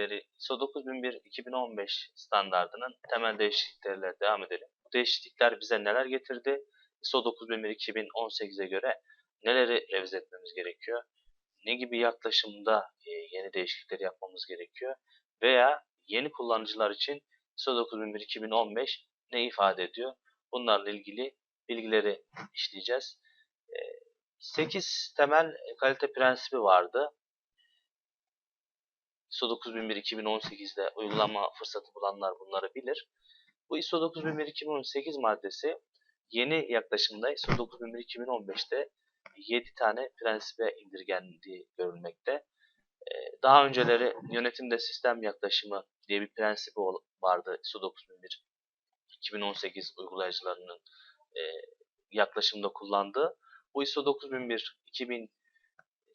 değeri ISO 9001-2015 standardının temel değişiklikleriyle devam edelim. Bu değişiklikler bize neler getirdi? ISO 9001-2018'e göre neleri revize etmemiz gerekiyor? Ne gibi yaklaşımda e, yeni değişiklikleri yapmamız gerekiyor? Veya yeni kullanıcılar için ISO 9001-2015 ne ifade ediyor? Bunlarla ilgili bilgileri işleyeceğiz. 8 temel kalite prensibi vardı. ISO 9001-2018'de uygulama fırsatı bulanlar bunları bilir. Bu ISO 9001-2018 maddesi yeni yaklaşımda ISO 9001-2015'te 7 tane prensibe indirgendiği görülmekte. Daha önceleri yönetimde sistem yaklaşımı diye bir prensibi vardı ISO 9001 2018 uygulayıcılarının yaklaşımda kullandığı. Bu ISO 9001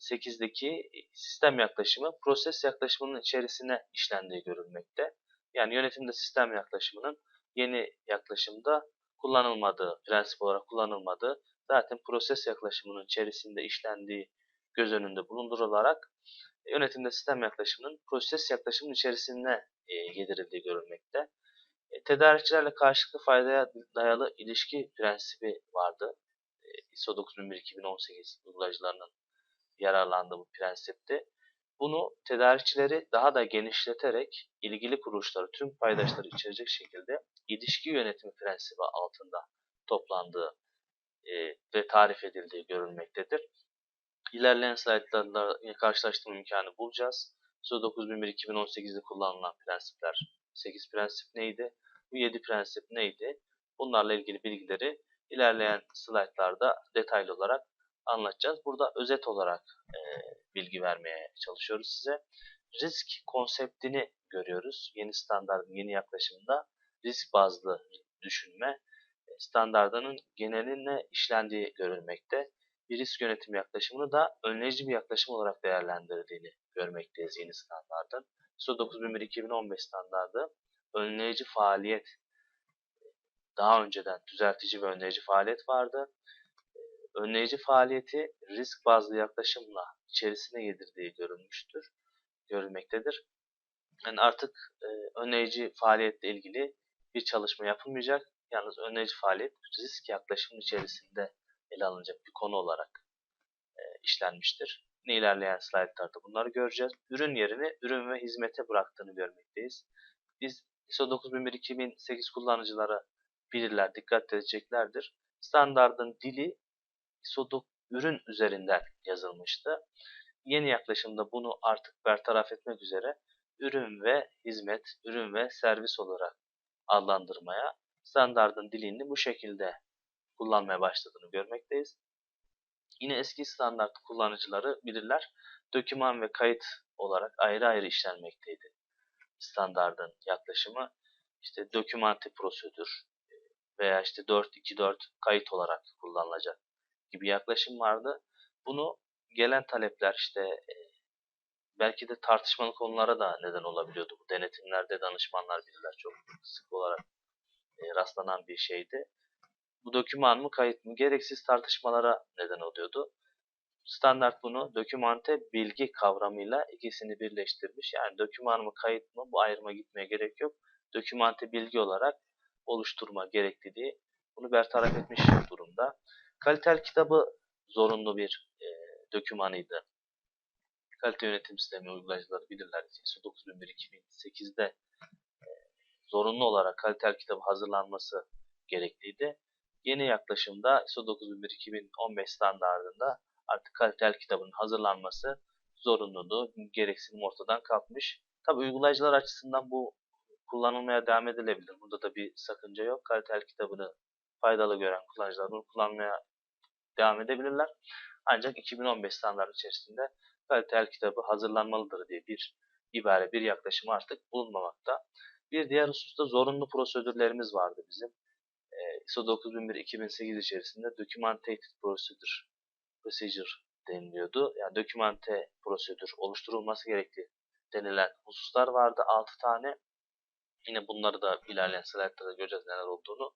2008'deki sistem yaklaşımı proses yaklaşımının içerisine işlendiği görülmekte. Yani yönetimde sistem yaklaşımının yeni yaklaşımda kullanılmadığı, prensip olarak kullanılmadığı, zaten proses yaklaşımının içerisinde işlendiği göz önünde bulundurularak yönetimde sistem yaklaşımının proses yaklaşımının içerisine e, görülmekte. E, tedarikçilerle karşılıklı faydaya dayalı ilişki prensibi vardı. E, ISO 9001-2018 uygulayıcılarının yararlandığı bu prensipti. Bunu tedarikçileri daha da genişleterek ilgili kuruluşları tüm paydaşları içerecek şekilde ilişki yönetimi prensibi altında toplandığı e, ve tarif edildiği görülmektedir. İlerleyen slaytlarda karşılaştırma imkanı bulacağız. ISO 9001-2018'de kullanılan prensipler 8 prensip neydi? Bu 7 prensip neydi? Bunlarla ilgili bilgileri ilerleyen slaytlarda detaylı olarak anlatacağız. Burada özet olarak e, bilgi vermeye çalışıyoruz size. Risk konseptini görüyoruz. Yeni standartın yeni yaklaşımda risk bazlı düşünme standartının geneline işlendiği görülmekte. Bir risk yönetimi yaklaşımını da önleyici bir yaklaşım olarak değerlendirdiğini görmekteyiz yeni standartın. ISO 9001-2015 standardı önleyici faaliyet daha önceden düzeltici ve önleyici faaliyet vardı. Önleyici faaliyeti risk bazlı yaklaşımla içerisine yedirdiği görülmüştür, görülmektedir. Yani artık e, önleyici faaliyetle ilgili bir çalışma yapılmayacak. Yalnız önleyici faaliyet risk yaklaşımının içerisinde ele alınacak bir konu olarak e, işlenmiştir. Yine ilerleyen slaytlarda bunları göreceğiz. Ürün yerini ürün ve hizmete bıraktığını görmekteyiz. Biz ISO 9001-2008 kullanıcıları bilirler, dikkat edeceklerdir. Standardın dili ISO ürün üzerinden yazılmıştı. Yeni yaklaşımda bunu artık bertaraf etmek üzere ürün ve hizmet, ürün ve servis olarak adlandırmaya, standardın dilini bu şekilde kullanmaya başladığını görmekteyiz. Yine eski standart kullanıcıları bilirler, döküman ve kayıt olarak ayrı ayrı işlenmekteydi. Standardın yaklaşımı işte dokümante prosedür veya işte 424 kayıt olarak kullanılacak gibi yaklaşım vardı. Bunu gelen talepler işte e, belki de tartışmalı konulara da neden olabiliyordu. Bu denetimlerde danışmanlar bilirler çok sık olarak e, rastlanan bir şeydi. Bu doküman mı kayıt mı gereksiz tartışmalara neden oluyordu. Standart bunu dokümante bilgi kavramıyla ikisini birleştirmiş. Yani doküman mı kayıt mı bu ayrıma gitmeye gerek yok. Dokümante bilgi olarak oluşturma gerekliliği bunu bertaraf etmiş durumda. Kalitel kitabı zorunlu bir e, dokümanıydı. Kalite yönetim sistemi uygulayıcıları bilirler. ISO 9001-2008'de e, zorunlu olarak kalitel kitabı hazırlanması gerekliydi. Yeni yaklaşımda ISO 9001-2015 standartında artık kalitel kitabının hazırlanması zorunluluğu, gereksinim ortadan kalkmış. Tabi uygulayıcılar açısından bu kullanılmaya devam edilebilir. Burada da bir sakınca yok. Kalitel kitabını faydalı gören kullanıcılar bunu kullanmaya devam edebilirler. Ancak 2015 standart içerisinde kalitel kitabı hazırlanmalıdır diye bir ibare, bir yaklaşım artık bulunmamakta. Bir diğer hususta zorunlu prosedürlerimiz vardı bizim. ISO 9001-2008 içerisinde Documented Procedure, Procedure deniliyordu. Yani dokümante prosedür oluşturulması gerektiği denilen hususlar vardı. 6 tane. Yine bunları da ilerleyen slaytlarda göreceğiz neler olduğunu.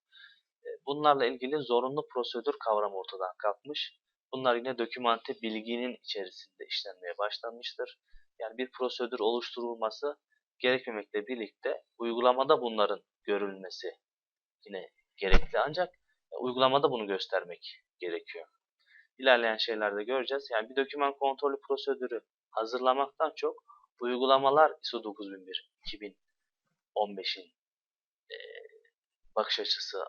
Bunlarla ilgili zorunlu prosedür kavramı ortadan kalkmış. Bunlar yine dokümante bilginin içerisinde işlenmeye başlanmıştır. Yani bir prosedür oluşturulması gerekmemekle birlikte uygulamada bunların görülmesi yine gerekli ancak e, uygulamada bunu göstermek gerekiyor. İlerleyen şeylerde göreceğiz. Yani bir doküman kontrolü prosedürü hazırlamaktan çok uygulamalar ISO 9001 2015'in e, bakış açısı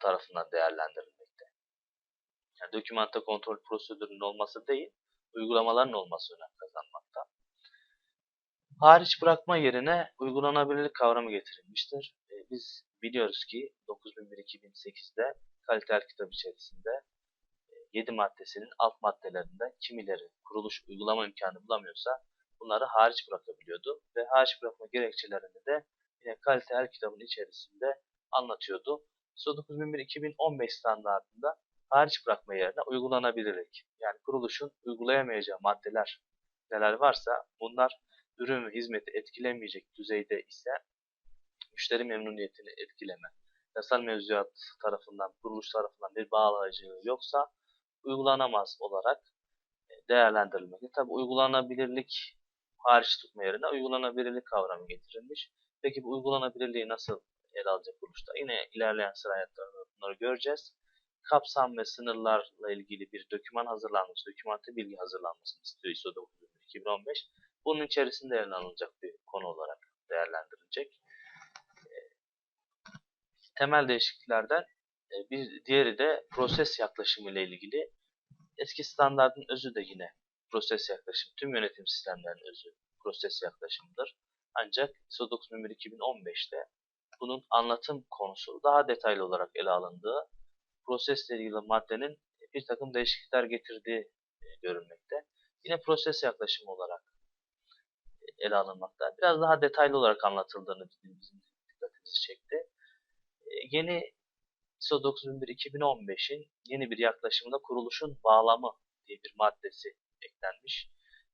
tarafından değerlendirilmekte. Yani dokümanta kontrol prosedürünün olması değil, uygulamaların olması önem kazanmakta. Hariç bırakma yerine uygulanabilirlik kavramı getirilmiştir. E, biz biliyoruz ki 9001-2008'de kaliteler kitabı içerisinde 7 maddesinin alt maddelerinde kimileri kuruluş uygulama imkanı bulamıyorsa bunları hariç bırakabiliyordu ve hariç bırakma gerekçelerini de yine kalite her kitabın içerisinde anlatıyordu. ISO 9001-2015 standartında hariç bırakma yerine uygulanabilirlik yani kuruluşun uygulayamayacağı maddeler neler varsa bunlar ürün ve hizmeti etkilemeyecek düzeyde ise müşteri memnuniyetini etkileme, yasal mevzuat tarafından, kuruluş tarafından bir bağlayıcılığı yoksa uygulanamaz olarak değerlendirilmekte. Tabi uygulanabilirlik hariç tutma yerine uygulanabilirlik kavramı getirilmiş. Peki bu uygulanabilirliği nasıl ele alacak kuruluşta? Yine ilerleyen sıra bunları göreceğiz. Kapsam ve sınırlarla ilgili bir doküman hazırlanması, dokümante bilgi hazırlanmasını istiyor ISO 2015. Bunun içerisinde ele alınacak bir konu olarak değerlendirilecek. Temel değişikliklerden bir diğeri de proses yaklaşımı ile ilgili. Eski standartın özü de yine proses yaklaşım. Tüm yönetim sistemlerinin özü proses yaklaşımıdır. Ancak ISO 9001-2015'te bunun anlatım konusu daha detaylı olarak ele alındığı, prosesle ilgili maddenin bir takım değişiklikler getirdiği görülmekte. Yine proses yaklaşımı olarak ele alınmakta. Biraz daha detaylı olarak anlatıldığını bizim dikkatimizi çekti. Yeni ISO 9001-2015'in yeni bir yaklaşımında kuruluşun bağlamı diye bir maddesi eklenmiş.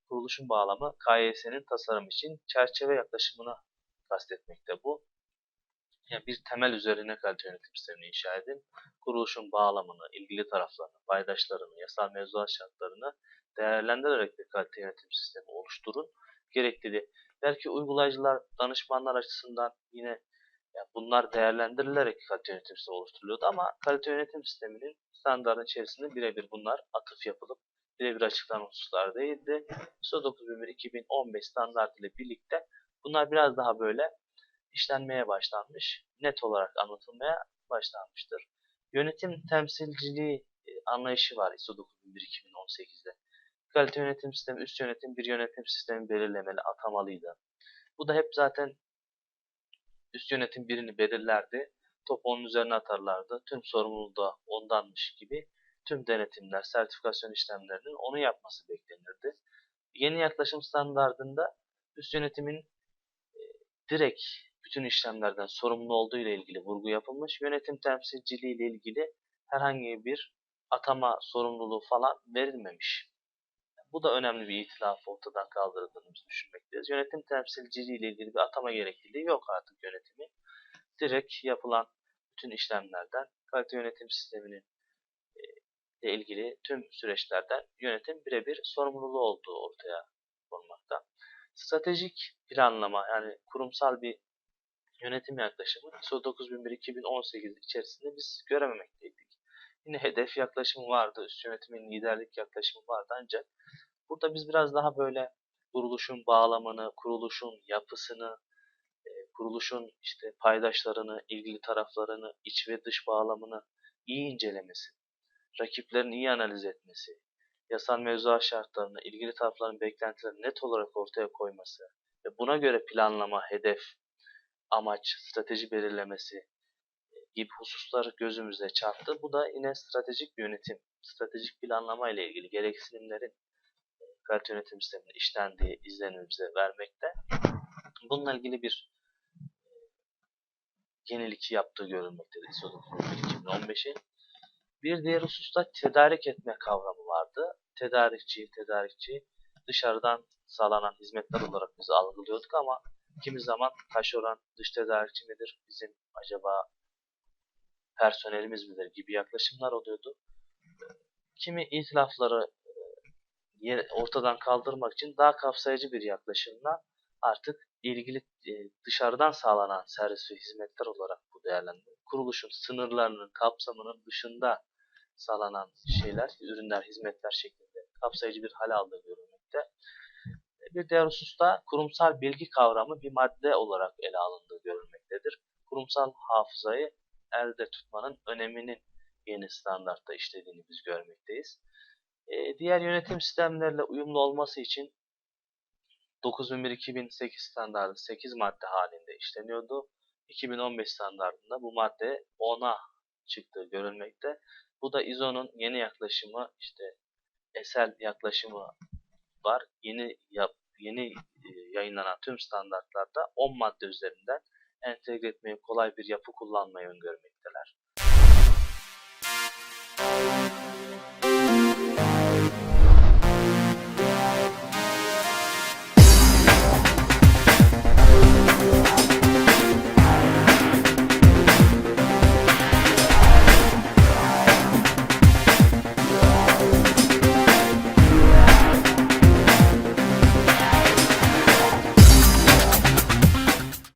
Kuruluşun bağlamı KYS'nin tasarım için çerçeve yaklaşımını kastetmekte bu. Yani bir temel üzerine kalite yönetim sistemini inşa edin. Kuruluşun bağlamını, ilgili taraflarını, paydaşlarını, yasal mevzuat şartlarını değerlendirerek bir kalite yönetim sistemi oluşturun. Gerekli belki uygulayıcılar, danışmanlar açısından yine yani bunlar değerlendirilerek kalite yönetim sistemi oluşturuluyordu ama kalite yönetim sisteminin standartın içerisinde birebir bunlar atıf yapılıp birebir açıklanan hususlar değildi. ISO 9001-2015 standart ile birlikte bunlar biraz daha böyle işlenmeye başlanmış, net olarak anlatılmaya başlanmıştır. Yönetim temsilciliği anlayışı var ISO 9001-2018'de. Kalite yönetim sistemi, üst yönetim bir yönetim sistemi belirlemeli, atamalıydı. Bu da hep zaten üst yönetim birini belirlerdi. Top onun üzerine atarlardı. Tüm sorumluluğu da ondanmış gibi tüm denetimler, sertifikasyon işlemlerinin onu yapması beklenirdi. Yeni yaklaşım standartında üst yönetimin e, direkt bütün işlemlerden sorumlu olduğu ile ilgili vurgu yapılmış. Yönetim temsilciliği ile ilgili herhangi bir atama sorumluluğu falan verilmemiş. Bu da önemli bir itilaf ortadan kaldırıldığını düşünmekteyiz. Yönetim temsilciliği ile ilgili bir atama gerekliliği yok artık yönetimi. Direkt yapılan bütün işlemlerden kalite yönetim sisteminin ile ilgili tüm süreçlerden yönetim birebir sorumluluğu olduğu ortaya konmakta. Stratejik planlama yani kurumsal bir yönetim yaklaşımı ISO 9001-2018 içerisinde biz görememekteydik. Yine hedef yaklaşımı vardı, üst yönetimin liderlik yaklaşımı vardı ancak burada biz biraz daha böyle kuruluşun bağlamını, kuruluşun yapısını, kuruluşun işte paydaşlarını, ilgili taraflarını, iç ve dış bağlamını iyi incelemesi, rakiplerin iyi analiz etmesi, yasal mevzuat şartlarını, ilgili tarafların beklentilerini net olarak ortaya koyması ve buna göre planlama, hedef, amaç, strateji belirlemesi gibi hususlar gözümüze çarptı. Bu da yine stratejik yönetim, stratejik planlama ile ilgili gereksinimlerin kalite yönetim sisteminde işlendiği izlenimimize vermekte. Bununla ilgili bir yenilik yaptığı görülmektedir ISO 2015'in. Bir diğer hususta tedarik etme kavramı vardı. Tedarikçi, tedarikçi dışarıdan sağlanan hizmetler olarak biz algılıyorduk ama kimi zaman taşeron dış tedarikçi midir, bizim acaba personelimiz midir gibi yaklaşımlar oluyordu. Kimi itilafları yer- ortadan kaldırmak için daha kapsayıcı bir yaklaşımla artık ilgili e, dışarıdan sağlanan servis ve hizmetler olarak bu değerlendirilir. Kuruluşun sınırlarının kapsamının dışında sağlanan şeyler, ürünler, hizmetler şeklinde kapsayıcı bir hale aldığı görülmekte. Bir diğer hususta kurumsal bilgi kavramı bir madde olarak ele alındığı görülmektedir. Kurumsal hafızayı elde tutmanın öneminin yeni standartta işlediğini biz görmekteyiz. E, diğer yönetim sistemleriyle uyumlu olması için 9001-2008 standardı 8 madde halinde işleniyordu. 2015 standartında bu madde 10'a çıktığı görülmekte. Bu da ISO'nun yeni yaklaşımı işte esel yaklaşımı var. Yeni yap, yeni e, yayınlanan tüm standartlarda 10 madde üzerinden entegre etmeyi kolay bir yapı kullanmayı öngörmekteler.